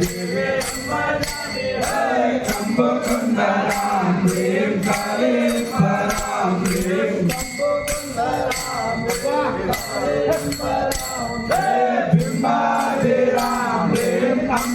దేవి కంబకుండ రామ్ దేవ్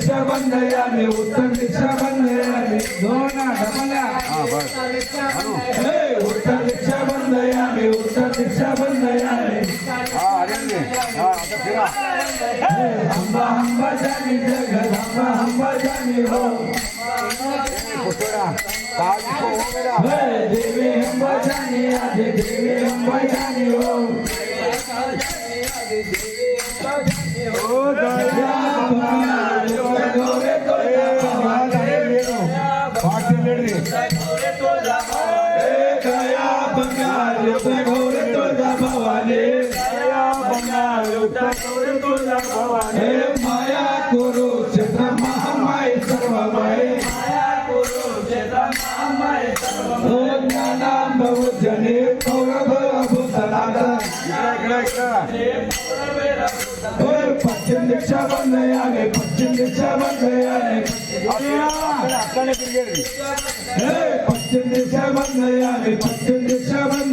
రిక్షా బంద్ చేయాలి ఉత్తర రిక్షా బంద్ చేయాలి దోన డమల ఉత్తర రిక్షా బంద్ చేయాలి ఉత్తర రిక్షా బంద్ చేయాలి అంబా అంబా జాని జగన్ అంబా అంబా జాని హో. దేవి అంబా జాని అది దేవి అంబా జాని హో. దేవి అంబా జాని ఓ దయా हे माया कुरु चित्र महामाय सर्वमय माया कुरु चित्र महामाय सर्वमय ज्ञानाम बहु जने पौरव अभु सनादा और पश्चिम दिशा बन गया ने पश्चिम दिशा बन गया ने पश्चिम दिशा बन गया ने पश्चिम दिशा बन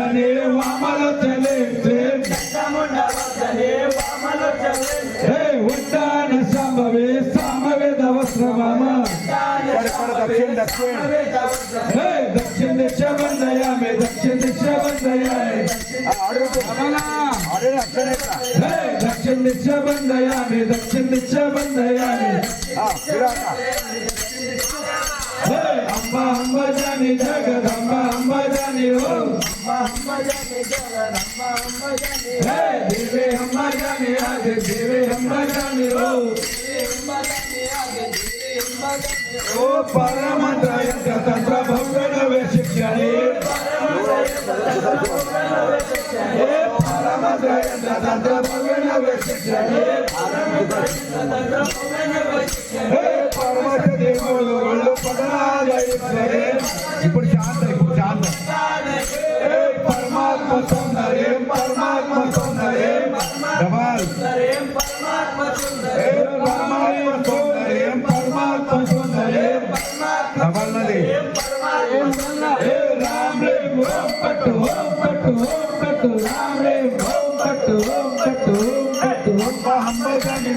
వద్దనే వామలో చలేస్తే ఉడ్డాన సంభవే సామవేద వస్త్రమామ దక్షిణ దిశ వందయామే దక్షిణ దిశ వందయామే జాని జగదంబ అంబ జాని ఓ. అమ్మ అమ్మ జని జగదమ్మ అమ్మ జని ఇప్పుడు శాంత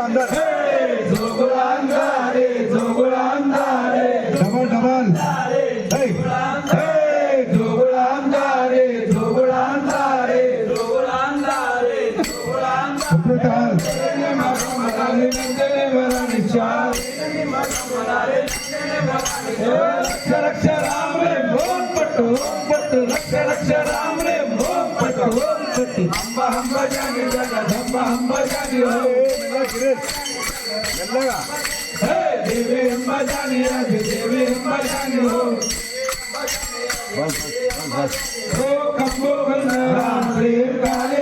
अंदर डबल डबल लक्ष लक्ष राम रे मोम पट ओम पट लक्ष लक्ष राम रे मोम पट अंबा अंबा जाने देवे अम्बा जाने राधे देवे अम्बा जाने हो बस बस हो कम्बो बंद राम प्रेम काले